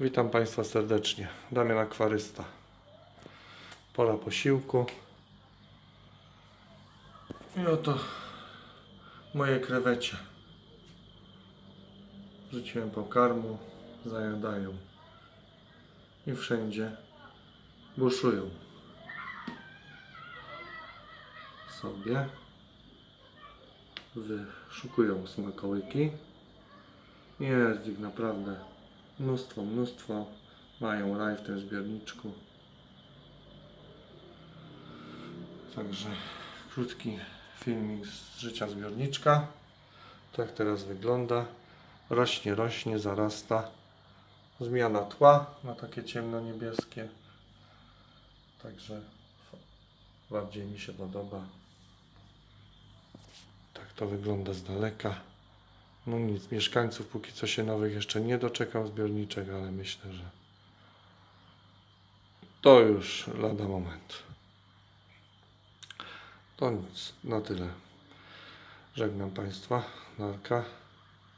Witam Państwa serdecznie. Damian Akwarysta. Pora posiłku. I oto moje krewecie. Rzuciłem pokarmu, zajadają. I wszędzie buszują. Sobie wyszukują smakołyki. Jest ich naprawdę mnóstwo, mnóstwo. Mają raj w tym zbiorniczku. Także krótki filmik z życia zbiorniczka. Tak teraz wygląda. Rośnie, rośnie, zarasta. Zmiana tła na takie ciemno-niebieskie. Także bardziej mi się podoba. Tak to wygląda z daleka. No nic, mieszkańców póki co się nowych jeszcze nie doczekał zbiorniczek, ale myślę, że to już lada moment. To nic, na tyle. Żegnam Państwa. Narka.